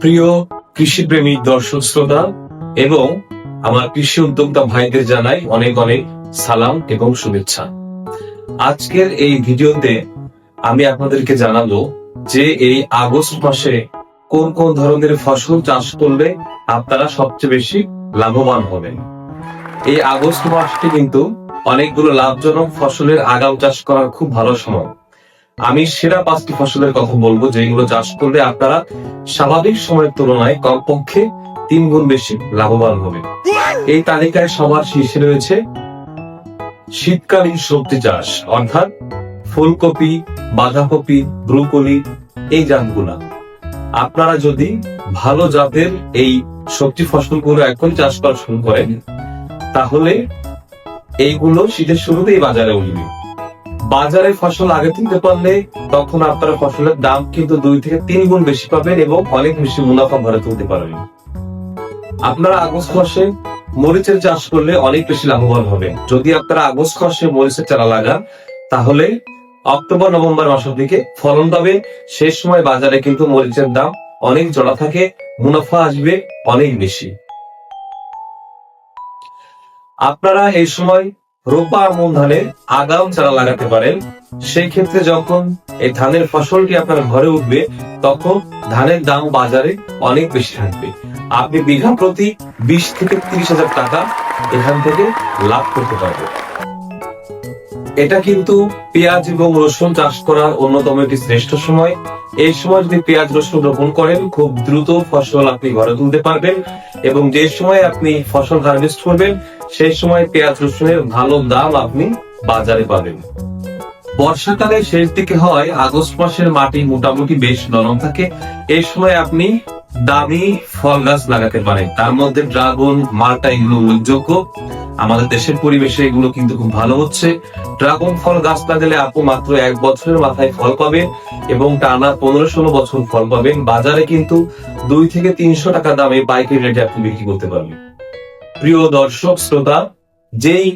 প্রিয় কৃষিপ্রেমী দর্শক শ্রোতা এবং আমার কৃষি উদ্যোক্তা ভাইদের জানাই অনেক অনেক সালাম এবং শুভেচ্ছা। আজকের এই ভিডিওতে আমি আপনাদেরকে জানাব যে এই আগস্ট মাসে কোন কোন ধরনের ফসল চাষ করলে আপনারা সবচেয়ে বেশি লাভবান হবেন। এই আগস্ট মাসটি কিন্তু অনেকগুলো লাভজনক ফসলের আগাম চাষ করার খুব ভালো সময়। আমি সেরা পাঁচটি ফসলের কথা বলব যেগুলো চাষ করলে আপনারা স্বাভাবিক সময়ের তুলনায় কমপক্ষে তিন গুণ বেশি লাভবান হবে। এই তালিকায় সবার শীর্ষে রয়েছে শীতকালীন সবজি চাষ, অর্থাৎ ফুলকপি, বাঁধাকপি, ব্রুকলি, এই জাতগুলা। আপনারা যদি ভালো জাতের এই সবজি ফসলগুলো এখন চাষ করা শুরু করেন, তাহলে এইগুলো শীতের শুরুতেই বাজারে উঠবে। বাজারে ফসল আগে কিনতে পারলে তখন আপনারা ফসলের দাম কিন্তু দুই থেকে তিন গুণ বেশি পাবেন এবং অনেক বেশি মুনাফা ঘরে তুলতে পারবেন। আপনারা আগস্ট মাসে মরিচের চাষ করলে অনেক বেশি লাভবান হবেন। যদি আপনারা আগস্ট মাসে মরিচের চারা লাগান, তাহলে অক্টোবর, নভেম্বর মাসের দিকে ফলন পাবে শেষ সময় বাজারে কিন্তু মরিচের দাম অনেক জড়া থাকে, মুনাফা আসবে অনেক বেশি। আপনারা এই সময় রোপা আমন ধানের আগাম চারা লাগাতে পারেন। সেই ক্ষেত্রে যখন এই ধানের ফসলটি আপনার ঘরে উঠবে, তখন ধানের দাম বাজারে অনেক বেশি থাকবে। আপনি বিঘা প্রতি বিশ থেকে তিরিশ হাজার টাকা এখান থেকে লাভ করতে পারবেন। এটা কিন্তু পেঁয়াজ এবং রসুন চাষ করার অন্যতম একটি শ্রেষ্ঠ সময়। এই সময় যদি পেঁয়াজ, রসুন রোপণ করেন, খুব দ্রুত ফসল আপনি ঘরে তুলতে পারবেন এবং যে সময় আপনি ফসল হারভেস্ট করবেন সেই সময় পেঁয়াজ রসুনের ভালো দাম আপনি বাজারে পাবেন। বর্ষাকালে শেষ দিকে হয়, আগস্ট মাসের মাটি মোটামুটি বেশ নরম থাকে। এই সময় আপনি দামি ফল গাছ লাগাতে পারেন। তার মধ্যে ড্রাগন, মালটা এগুলো উল্লেখযোগ্য। আমাদের দেশের পরিবেশে এগুলো কিন্তু খুব ভালো হচ্ছে। ড্রাগন ফল গাছ লাগালে আপনি মাত্র এক বছরের মাথায় ফল পাবেন এবং টানা পনেরো ষোলো বছর ফল পাবেন। বাজারে কিন্তু দুই থেকে তিনশো টাকা দামে পাইকারি রেটে আপনি বিক্রি করতে পারবেন। প্রিয় দর্শক, শ্রোতা, যেই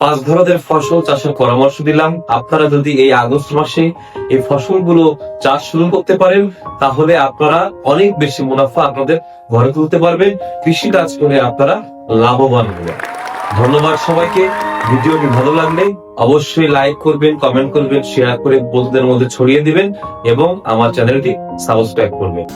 পাঁচ ধরনের ফসল চাষের পরামর্শ দিলাম, আপনারা যদি এই আগস্ট মাসে এই ফসলগুলো চাষ শুরু করতে পারেন, তাহলে আপনারা অনেক বেশি মুনাফা আপনাদের ঘরে তুলতে পারবেন। কৃষি কাজ করে আপনারা লাভবান হবেন। ধন্যবাদ সবাইকে। ভিডিওটি ভালো লাগলে অবশ্যই লাইক করবেন, কমেন্ট করবেন, শেয়ার করে বন্ধুদের মধ্যে ছড়িয়ে দিবেন এবং আমার চ্যানেলটি সাবস্ক্রাইব করবেন।